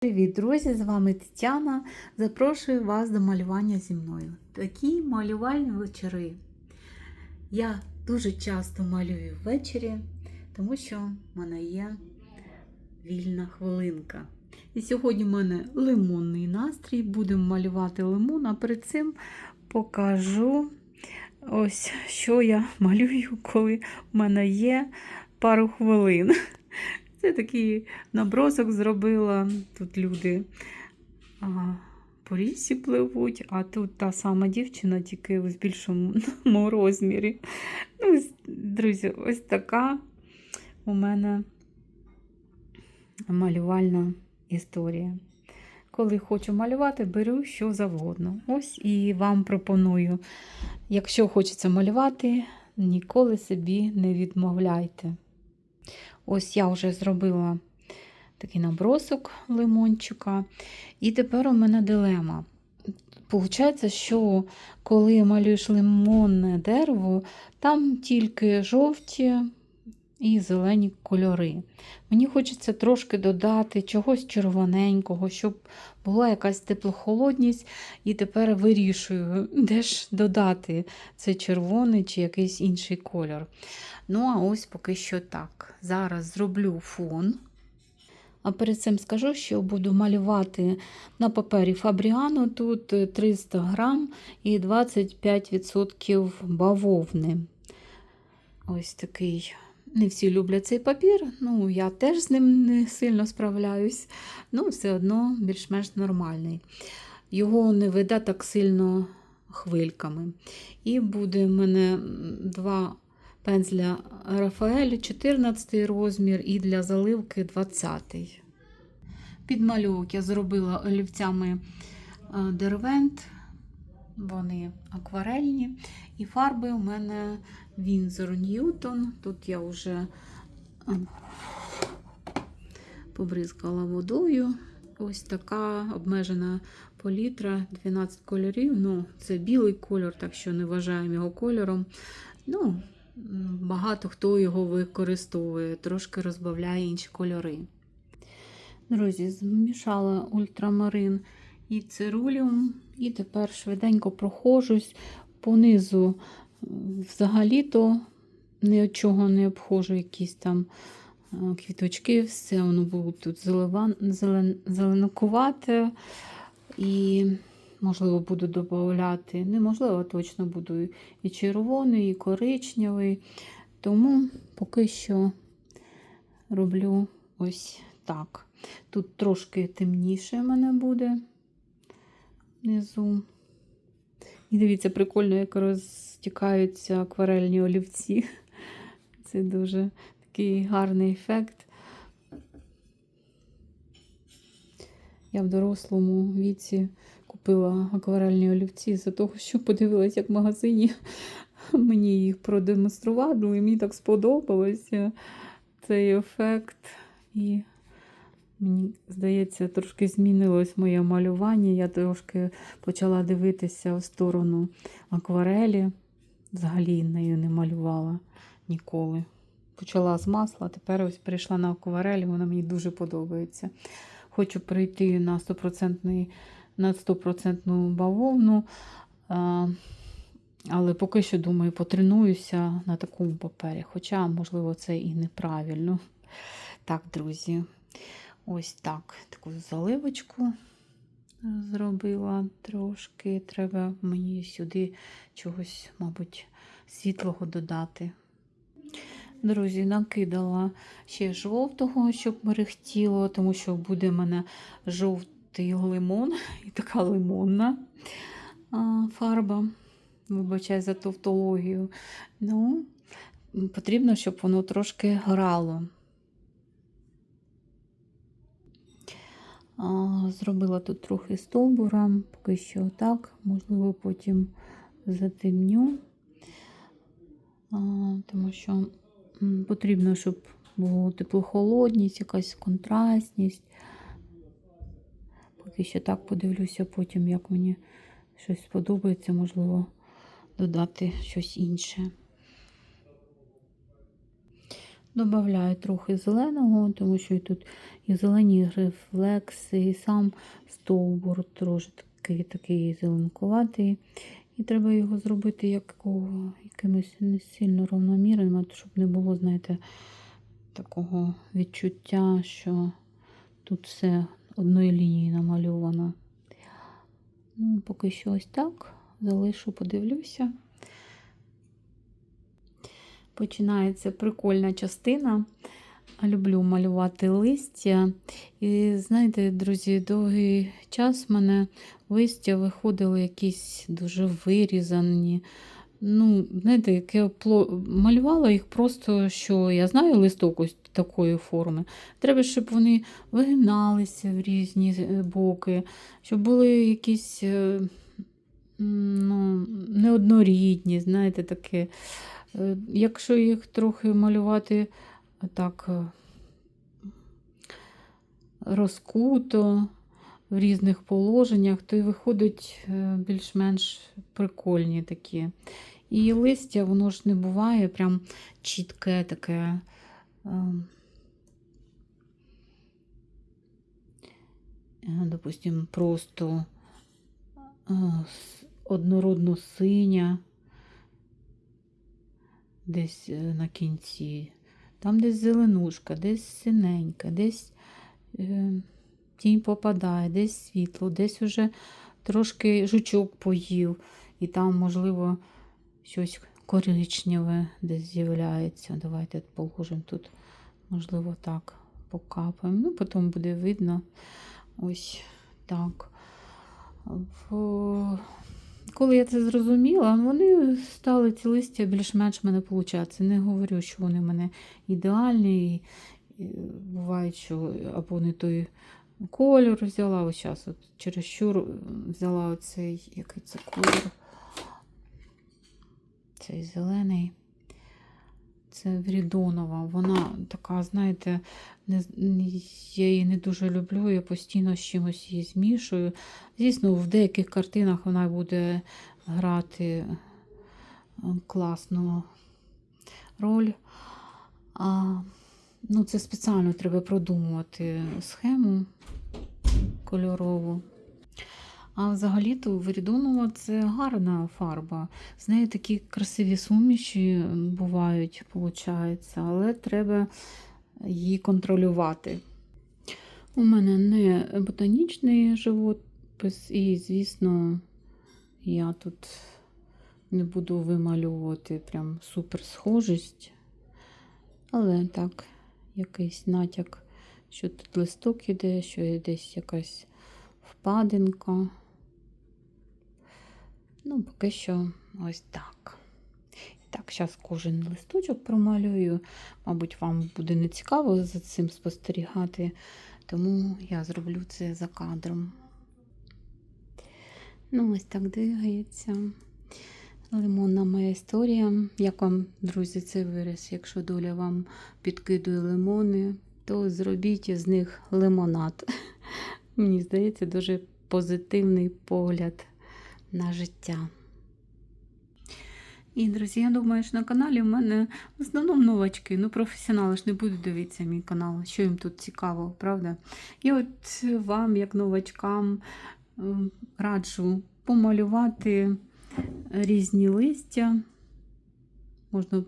Привіт, друзі! З вами Тетяна. Запрошую вас до малювання зі мною. Такі малювальні вечори. Я дуже часто малюю ввечері, тому що в мене є вільна хвилинка. І сьогодні в мене лимонний настрій. Будемо малювати лимон, а перед цим покажу ось, що я малюю, коли в мене є пару хвилин. Це такий набросок зробила. Тут люди а, по лісі пливуть, а тут та сама дівчина, тільки в більшому розмірі. Ну, друзі, ось така у мене малювальна історія. Коли хочу малювати, беру що завгодно. Ось і вам пропоную, якщо хочеться малювати, ніколи собі не відмовляйте. Ось я вже зробила такий набросок лимончика. І тепер у мене дилема. Получається, що коли малюєш лимонне дерево, там тільки жовті і зелені кольори. Мені хочеться трошки додати чогось червоненького, щоб була якась теплохолодність, і тепер вирішую, де ж додати цей червоний чи якийсь інший кольор. Ну, а ось поки що так. Зараз зроблю фон. А перед цим скажу, що буду малювати на папері Фабріано. Тут 300 грам і 25% бавовни. Ось такий. Не всі люблять цей папір, ну я теж з ним не сильно справляюсь, ну все одно більш-менш нормальний. Його не веде так сильно хвильками. І буде в мене два пензля Рафаель 14 розмір і для заливки 20. Підмальовок я зробила олівцями Дервент, вони акварельні. І фарби у мене Вінзор Ньютон. Тут я вже побризкала водою. Ось така обмежена палітра, 12 кольорів. Ну, Це білий кольор, так що не вважаємо його кольором. Ну, Багато хто його використовує, трошки розбавляє інші кольори. Друзі, змішала ультрамарин і цируліум, і тепер швиденько прохожусь понизу. Взагалі-то ні от чого не обходжу якісь там квіточки, все воно було тут зелен... І Можливо, буду додати. Неможливо, точно буду і червоний, і коричневий. Тому поки що роблю ось так. Тут трошки темніше в мене буде внизу. І дивіться, прикольно, як розтікаються акварельні олівці. Це дуже такий гарний ефект. Я в дорослому віці купила акварельні олівці за того, що подивилась, як в магазині мені їх продемонстрували, і мені так сподобалося цей ефект. І мені здається, трошки змінилось моє малювання. Я трошки почала дивитися в сторону акварелі. Взагалі нею не малювала ніколи. Почала з масла, тепер ось перейшла на акварель, вона мені дуже подобається. Хочу прийти на 100% на 100% бавовну. Але поки що, думаю, потренуюся на такому папері. Хоча, можливо, це і неправильно. Так, друзі, ось так. Таку заливочку зробила трошки. Треба мені сюди чогось, мабуть, світлого додати. Друзі, накидала ще жовтого, щоб мерехтіло, тому що буде в мене жовтий лимон і така лимонна фарба. Вибачай за тавтологію. Ну, потрібно, щоб воно трошки грало. Зробила тут трохи стовбура, поки що так, можливо, потім затемню, тому що потрібно, щоб була теплохолодність, якась контрастність. Поки що так подивлюся, потім, як мені щось сподобається, можливо, додати щось інше. Добавляю трохи зеленого, тому що і тут і зелені рефлекси, і сам стовбур трошки такий зеленкуватий. І треба його зробити якого, якимось не сильно равномірним, щоб не було, знаєте, такого відчуття, що тут все одною лінією намальовано. Ну, поки що ось так. Залишу, подивлюся. Починається прикольна частина. Люблю малювати листя. І знаєте, друзі, довгий час в мене листя виходили якісь дуже вирізані. Ну, знаєте, яке малювала їх просто, що я знаю листок ось такої форми. Треба, щоб вони вигиналися в різні е, боки, щоб були якісь е, ну, неоднорідні, знаєте, таке. Е, Якщо їх трохи малювати так е, розкуто в різних положеннях, то й виходить е, більш-менш прикольні такі. І листя, воно ж не буває прям чітке таке. Допустим, просто однородно синя десь е, на кінці. Там десь зеленушка, десь синенька, десь е, тінь попадає, десь світло, десь уже трошки жучок поїв, і там, можливо, щось коричневе десь з'являється. Давайте положимо тут, можливо, так покапаємо. Ну, потім буде видно. Ось так. Коли я це зрозуміла, вони стали ці листя більш-менш мене получатися. Не говорю, що вони в мене ідеальні. Буває, що або не той кольор взяла. Ось зараз от чересчур взяла оцей, який це кольор. Цей зелений. Це Врідонова. Вона така, знаєте, не, я її не дуже люблю, я постійно з чимось її змішую. Звісно, в деяких картинах вона буде грати е, класну роль. А, ну, це спеціально треба продумувати схему кольорову. А взагалі-то Верідонова це гарна фарба. З нею такі красиві суміші бувають, виходить, але треба її контролювати. У мене не ботанічний живопис, і, звісно, я тут не буду вимальовувати прям супер схожість. Але так, якийсь натяк, що тут листок іде, що є десь якась впадинка. Ну, поки що ось так. Так, зараз кожен листочок промалюю. Мабуть, вам буде не цікаво за цим спостерігати, тому я зроблю це за кадром. Ну, ось так двигається. Лимонна моя історія. Як вам, друзі, цей вираз, якщо доля вам підкидує лимони, то зробіть з них лимонад. Мені здається, дуже позитивний погляд на життя. І, друзі, я думаю, що на каналі в мене в основному новачки. Ну, професіонали ж не будуть дивитися мій канал, що їм тут цікаво, правда? І от вам, як новачкам, ем, раджу помалювати різні листя. Можна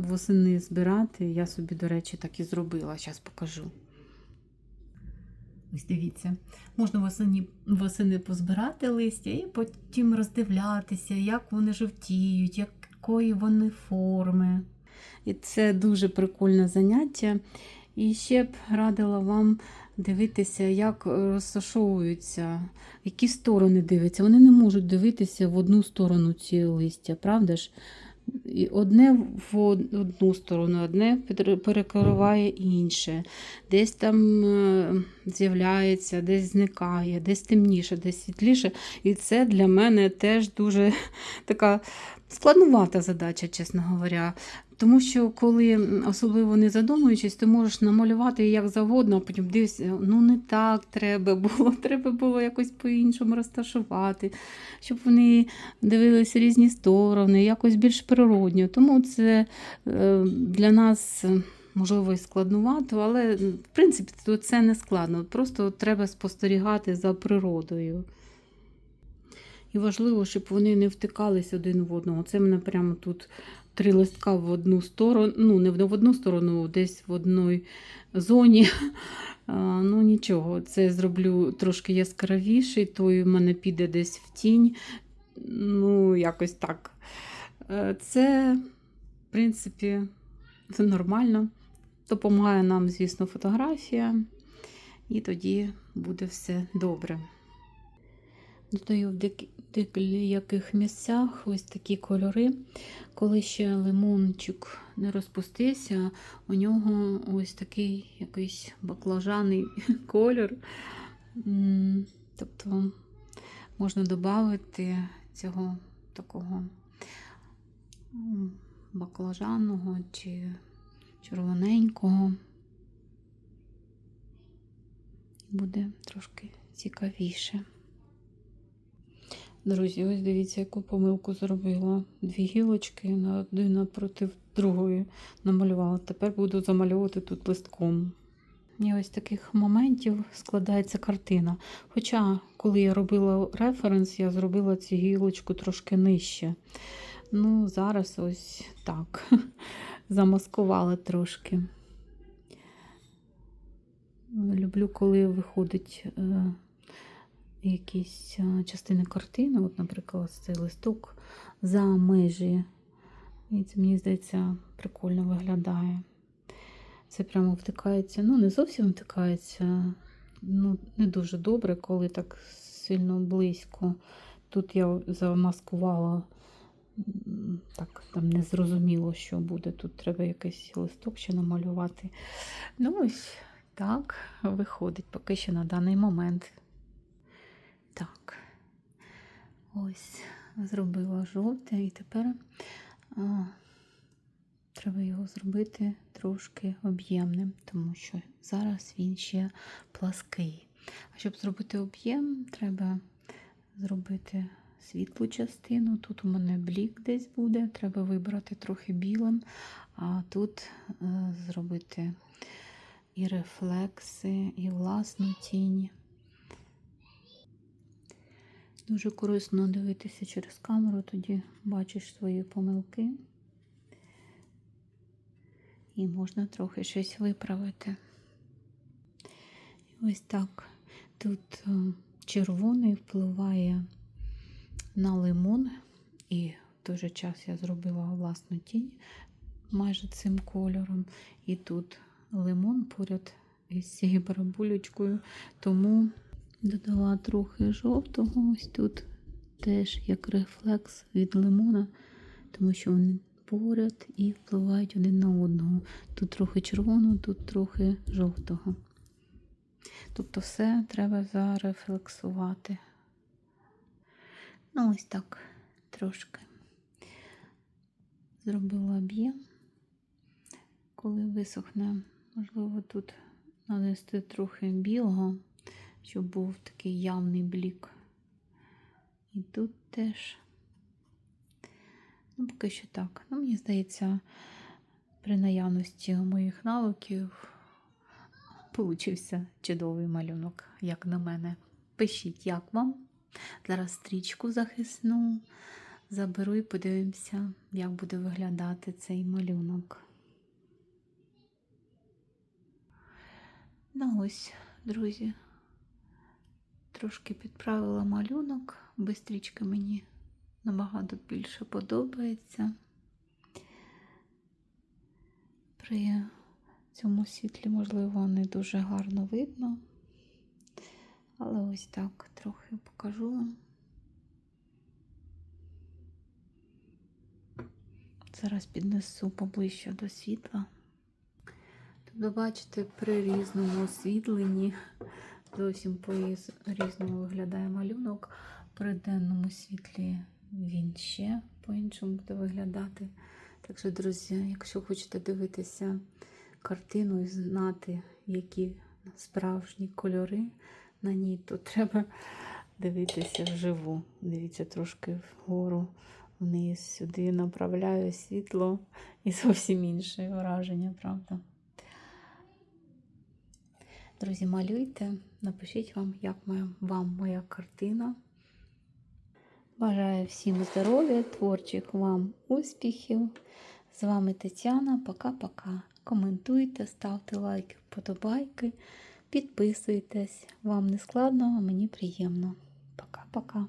восени збирати. Я собі, до речі, так і зробила. Зараз покажу. Ось дивіться, можна восені, восени позбирати листя і потім роздивлятися, як вони жовтіють, якої вони форми. І це дуже прикольне заняття. І ще б радила вам дивитися, як розташовуються, які сторони дивляться. Вони не можуть дивитися в одну сторону ці листя, правда ж? І одне в одну сторону, одне перекриває інше. Десь там е, з'являється, десь зникає, десь темніше, десь світліше. І це для мене теж дуже така складнувата задача, чесно говоря. Тому що, коли особливо не задумуючись, ти можеш намалювати як завгодно, а потім дивишся, ну не так треба було, треба було якось по-іншому розташувати, щоб вони дивилися різні сторони, якось більш природньо. Тому це е, для нас можливо, і складнувато, але в принципі то це не складно. Просто треба спостерігати за природою. І важливо, щоб вони не втикались один в одного. Це мене прямо тут три листка в одну сторону, ну, не в одну сторону, десь в одній зоні. Ну, нічого, це зроблю трошки яскравіший, той в мене піде десь в тінь. Ну, якось так. Е, Це, в принципі, це нормально. Допомагає нам, звісно, фотографія, і тоді буде все добре. Додаю в деяких місцях ось такі кольори. Коли ще лимончик не розпустився, у нього ось такий якийсь баклажаний колір. М, Тобто можна додати цього такого м, баклажанного чи червоненького. Буде трошки цікавіше. Друзі, ось дивіться, яку помилку зробила. Дві гілочки на один напроти другої намалювала. Тепер буду замальовувати тут листком. І ось таких моментів складається картина. Хоча, коли я робила референс, я зробила цю гілочку трошки нижче. Ну, зараз ось так. Замаскувала трошки. Люблю, коли виходить. Е, якісь частини картини, от, наприклад, цей листок за межі. І це, мені здається, прикольно виглядає. Це прямо втикається, ну, не зовсім втикається, ну, не дуже добре, коли так сильно близько. Тут я замаскувала, так, там не зрозуміло, що буде. Тут треба якийсь листок ще намалювати. Ну, ось так виходить поки що на даний момент. Так, ось зробила жовте, і тепер а, треба його зробити трошки об'ємним, тому що зараз він ще плаский. А щоб зробити об'єм, треба зробити світлу частину. Тут у мене блік десь буде, треба вибрати трохи білим, а тут е, зробити і рефлекси, і власну тінь. Дуже корисно дивитися через камеру, тоді бачиш свої помилки. І можна трохи щось виправити. І ось так. Тут е, червоний впливає на лимон, і в той же час я зробила власну тінь майже цим кольором. І тут лимон поряд із цією барабулечкою, тому Додала трохи жовтого, ось тут теж як рефлекс від лимона, тому що вони поряд і впливають один на одного. Тут трохи червоного, тут трохи жовтого. Тобто все треба зарефлексувати. Ну, ось так трошки зробила об'єм. Коли висохне, можливо, тут нанести трохи білого щоб був такий явний блік. І тут теж, ну, поки що так. Ну, Мені здається, при наявності моїх навиків получився чудовий малюнок, як на мене. Пишіть, як вам. Зараз стрічку захисну, заберу і подивимося, як буде виглядати цей малюнок. Ну ось, друзі. Трошки підправила малюнок, бистрічки мені набагато більше подобається. При цьому світлі, можливо, не дуже гарно видно, але ось так трохи покажу вам. Зараз піднесу поближче до світла. Тобто, бачите, при різному освітленні Зовсім по-різному виглядає малюнок. При денному світлі він ще по-іншому буде виглядати. Так що, друзі, якщо хочете дивитися картину і знати, які справжні кольори на ній, то треба дивитися вживу. Дивіться трошки вгору, вниз, сюди направляю світло і зовсім інше враження, правда? Друзі, малюйте, напишіть вам, як вам моя картина. Бажаю всім здоров'я, творчих вам успіхів. З вами Тетяна. Пока-пока. Коментуйте, ставте лайки, вподобайки, підписуйтесь. Вам не складно, а мені приємно. Пока-пока.